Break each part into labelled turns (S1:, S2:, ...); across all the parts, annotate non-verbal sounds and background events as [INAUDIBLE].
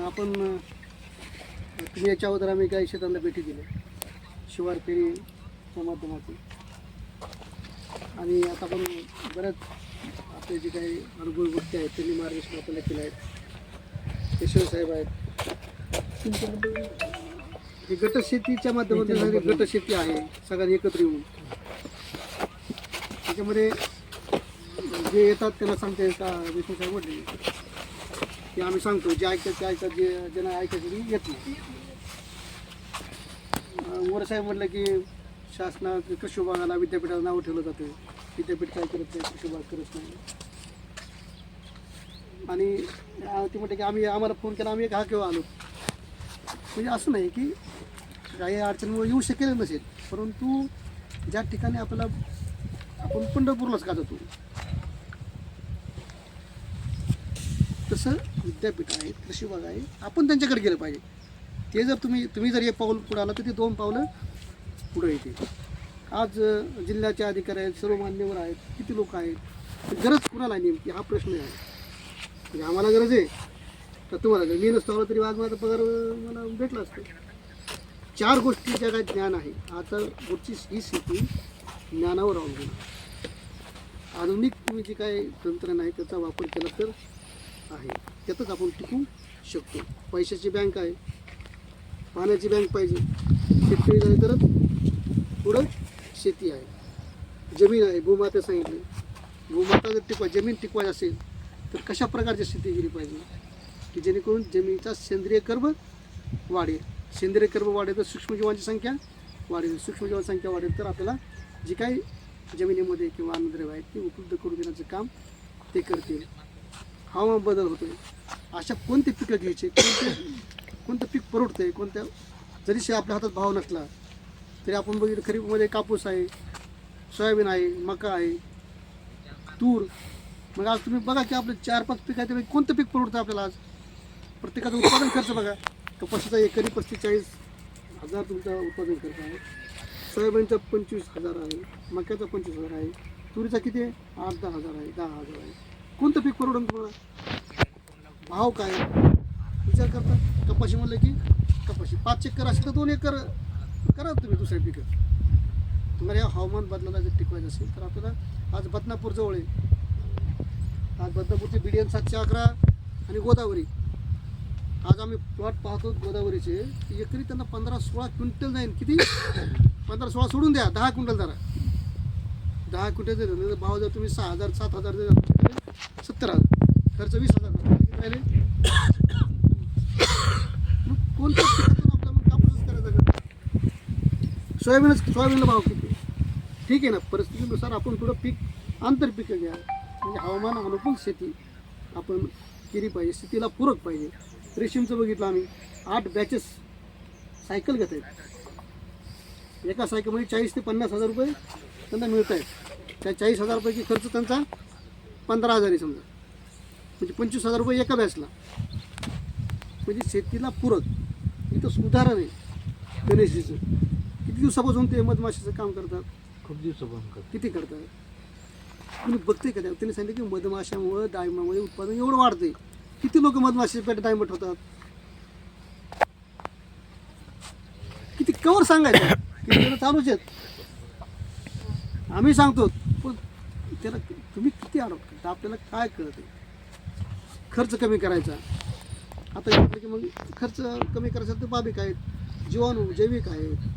S1: आपण तुम्ही याच्या अगोदर आम्ही काही शेतांना भेटी दिल्या. शिवार फेरीच्या माध्यमातून. आणि आता पण बऱ्याच आपले जे काही अनुभव गोष्टी आहेत त्यांनी मार्गदर्शन आपल्याला केलं आहे. केशव साहेब आहेत. ही गटशेतीच्या माध्यमातून झालेली गटशेती आहे सगळ्यांनी एकत्र येऊन. त्याच्यामध्ये जे येतात त्यांना सांगता येईल का? विष्णू साहेब म्हटले. की आम्ही सांगतो जे ऐकतात ते ऐकतात जे ज्यांना ऐकायचं ते येत नाही. मोरसाहेब म्हटलं की शासना कृषी विभागाला विद्यापीठाला नाव ठेवलं जातं. विद्यापीठ काय करत नाही कृषी विभाग करत नाही. आणि ती ते म्हटलं की आम्ही आम्हाला फोन केला आम्ही एक हा केव्हा आलो. म्हणजे असं नाही की काही अडचणीमुळे येऊ शकेल नसेल परंतु ज्या ठिकाणी आपल्याला आपण पंढरपूरलाच का जातो? जसं विद्यापीठ आहे कृषी विभाग आहे आपण त्यांच्याकडे गेलं पाहिजे. ते जर तुम्ही तुम्ही जर एक पाऊल पुढे आलं तर ते दोन पावलं पुढे येते आज जिल्ह्याचे अधिकारी आहेत सर्व मान्यवर आहेत किती लोक आहेत गरज कुणाला आहे नेमकी? हा प्रश्न आहे. म्हणजे आम्हाला गरज आहे. तर तुम्हाला जर मी नसतो आलो तरी आज माझा पगार मला भेटला असतो. चार गोष्टीच्या काय ज्ञान आहे. आता पुढची ही स्थिती ज्ञानावर अवलंबून आहे. आधुनिक तुम्ही जे काय तंत्रज्ञान आहे त्याचा वापर केला तर आहे. त्यातच आपण टिकू शकतो. पैशाची बँक आहे. पाण्याची बँक पाहिजे. शेतकरी झाले तरच पुढं शेती आहे. जमीन आहे. भूमाता सांगितली. भूमाता जर टिकवा जमीन टिकवायची असेल तर कशा प्रकारची शेती केली पाहिजे? की जेणेकरून जमिनीचा सेंद्रिय कर्ब वाढेल. सेंद्रिय कर्ब वाढेल तर सूक्ष्मजीवांची संख्या वाढेल. सूक्ष्मजीवांची संख्या वाढेल तर आपल्याला जी काही जमिनीमध्ये किंवा अन्नद्रव्य आहेत ते उपलब्ध करून देण्याचं काम ते करतील. हवामान बदल होतोय. अशा कोणते पिकं घ्यायचे? कोणते कोणतं पीक परवडतंय? कोणत्या जरीशी आपल्या हातात भाव नसला तरी आपण बघितलं खरीपमध्ये कापूस आहे सोयाबीन आहे मका आहे तूर. मग आज तुम्ही बघा की आपले चार पाच पीक आहे त्यापैकी कोणतं पीक परवडतं आपल्याला आज? प्रत्येकाचा उत्पादन खर्च बघा. कपाशीचा एकरी पस्तीचाळीस हजार तुमचा उत्पादन खर्च आहे. सोयाबीनचा पंचवीस हजार आहे मक्याचा पंचवीस हजार आहे तुरीचा किती आहे? आठ दहा हजार आहे दहा हजार आहे. कोणतं पीक परवडून तुम्हाला? भाव काय? विचार करता. कपाशी म्हणलं की कपाशी. पाच एकर असेल तर दोन एकर करा तुम्ही दुसऱ्या पिकं. तुम्हाला या हवामान बदलाला जर टिकवायचं असेल तर आपल्याला आज बदनापूर जवळ आहे. आज बदनापूरचे बी डी एन सातशे अकरा आणि गोदावरी. आज आम्ही प्लॉट पाहतो गोदावरीचे. एकरी त्यांना पंधरा सोळा क्विंटल जाईल किती? पंधरा सोळा सोडून द्या. दहा क्विंटल जरा दहा क्विंटल जर झालं तर भाव जर तुम्ही सहा हजार सात हजार जर सत्तर हजार. खर्च वीस हजार राहिले? मग कोणत्या आपला मग कापूसच करायचा सोयाबीनच सोयाबीनला भाव किती? ठीक आहे ना परिस्थितीनुसार आपण थोडं पीक आंतरपिकं घ्या. म्हणजे हवामान अनुकूल शेती आपण केली पाहिजे. शेतीला पूरक पाहिजे. रेशीमचं बघितलं आम्ही. आठ बॅचेस सायकल घेत आहेत. एका सायकलमध्ये चाळीस ते पन्नास हजार रुपये त्यांना मिळत आहेत. त्या चाळीस हजारपैकी खर्च त्यांचा पंधरा हजार आहे समजा. म्हणजे पंचवीस हजार रुपये एका बॅचला. म्हणजे शेतीला पूरक. इथं उदाहरण आहे. गणेशजीचं. किती दिवसापासून ते मधमाशीचं काम करतात?
S2: खूप दिवसापासून
S1: किती करतात? तुम्ही बघते का? त्या- त्यांनी सांगितलं की मधमाशामुळं डाळिंबामध्ये उत्पादन एवढं वाढते किती लोक मधमाशी पेट डाळिंब ठेवतात? किती कवर सांगायचं? चालूच आहेत. आम्ही सांगतो पण त्याला आरोप किती आपल्याला काय कळते? खर्च कमी करायचा. आता म्हटलं की मग खर्च कमी करायचा तर बाबी काय आहेत? जीवाणू जैविक आहेत.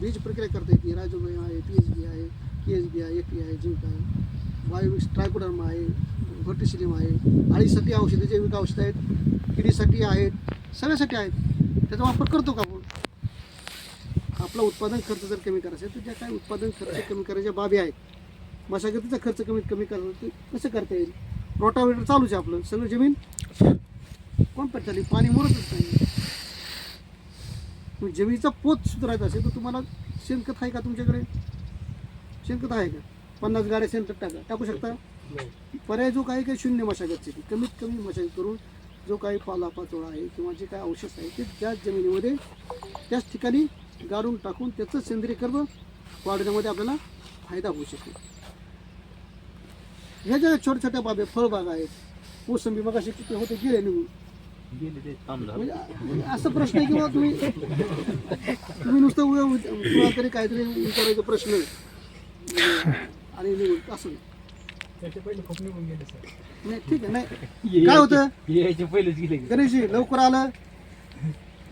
S1: बीज प्रक्रिया करता येते. रायझोबियम आहे पी एच बी आहे पी एच बी आहे ए पी आहे जीविक आहे. बायोमिक्स ट्रायकोडर्म आहे व्हर्टिसिलिम आहे. आळीसाठी औषधं जैविक औषधं आहेत. किडीसाठी आहेत. सगळ्यासाठी आहेत. त्याचा वापर करतो का आपण? आपला उत्पादन खर्च जर कमी करायचा तर ज्या काही उत्पादन खर्च कमी करायच्या बाबी आहेत मशागतीचा खर्च कमीत कमी करायचा ते कसं करता येईल? रोटावेटर चालूच आहे आपलं. सगळं जमीन? कॉम्पॅक्ट झाली पाणी मुरतच नाही. जमिनीचा पोत सुधारायचा असेल तर तुम्हाला शेणखत आहे का तुमच्याकडे? शेणखत आहे का? पन्नास गाड्या शेणखत टाका. टाकू शकता? पर्याय जो काही काही शून्य मशागतची कमीत कमी मशागत करून जो काही पालापाचोळा आहे किंवा जे काही औषध आहे ते त्याच जमिनीमध्ये त्याच ठिकाणी गाडून टाकून त्याचं सेंद्रिय कर्ब वाढवण्यामध्ये आपल्याला फायदा होऊ शकेल ह्या ज्या छोट्या छोट्या बाबी फळबाग आहेत. मोसंबी मग असे किती होते गेले निघून. म्हणजे असं प्रश्न आहे किंवा तुम्ही तुम्ही नुसतं कुणाला तरी काहीतरी विचारायचा प्रश्न म्हणजे आणि निघून असं. नाही. नाही ठीक आहे नाही. काय होतं?
S2: यायचे पहिलेच गेले.
S1: गणेशजी लवकर आलं.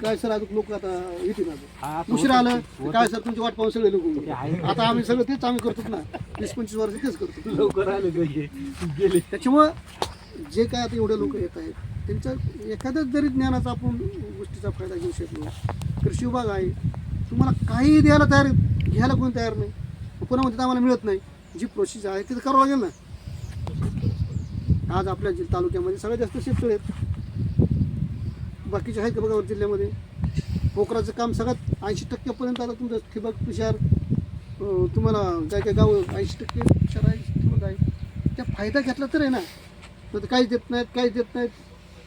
S1: काय सर अजून लोक आता येतील अजून. उशीर आलं काय सर तुमची वाट पाहून सगळे लोक आता आम्ही सगळं तेच आम्ही करतो ना. वीस पंचवीस वर्ष तेच करतो.
S2: लवकर आले गेले.
S1: त्याच्यामुळं जे काय आता एवढे लोक येत आहेत त्यांच्या एखाद्या जरी ज्ञानाचा आपण गोष्टीचा फायदा घेऊ शकलो. कृषी विभाग आहे. तुम्हाला काही द्यायला तयार घ्यायला कोणी तयार नाही. म्हणतात आम्हाला मिळत नाही. जी प्रोसेस आहे ते तर करावं लागेल ना. आज आपल्या तालुक्यामध्ये सगळ्यात जास्त शेतकरी आहेत. बाकीचे आहेत का बघा जिल्ह्यामध्ये? पोखराचं काम सगळ्यात ऐंशी टक्क्यापर्यंत आता तुमचं ठिबक तुषार तुम्हाला काय काय गावं ऐंशी टक्के तुषार आहे ठिबक आहे. त्या फायदा घेतला तर आहे ना. तर काहीच देत नाहीत काहीच देत नाहीत.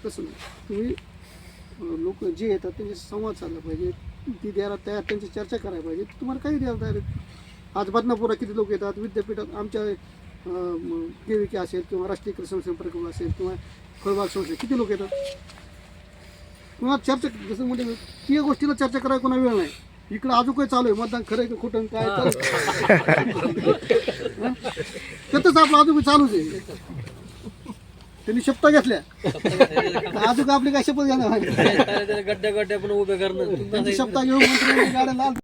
S1: तसं नाही. तुम्ही लोक जे येतात त्यांच्याशी संवाद साधला पाहिजे. ती द्यायला तयार त्यांची चर्चा करायला पाहिजे. तुम्हाला काही द्यायला तयार आज बदनापूरला किती लोक येतात? विद्यापीठात आमच्या के के असेल किंवा राष्ट्रीय कृषी संपर्क असेल किंवा फळबाग संस्था किती लोक येतात? किंवा चर्चा जसं म्हणजे ती गोष्टीला चर्चा करायला कोणा वेळ नाही. इकडं अजून काय चालू आहे. मतदान खरं आहे का खोटं काय? [LAUGHS] त्यातच आपलं अजून चालूच आहे. त्यांनी शपथा घेतल्या. अजून आपली काय शपथ घेणार?
S3: गड्ड्या गड्ड्या पण उभे करणं.
S1: त्यांची शपथा घेऊन गाड्या लाल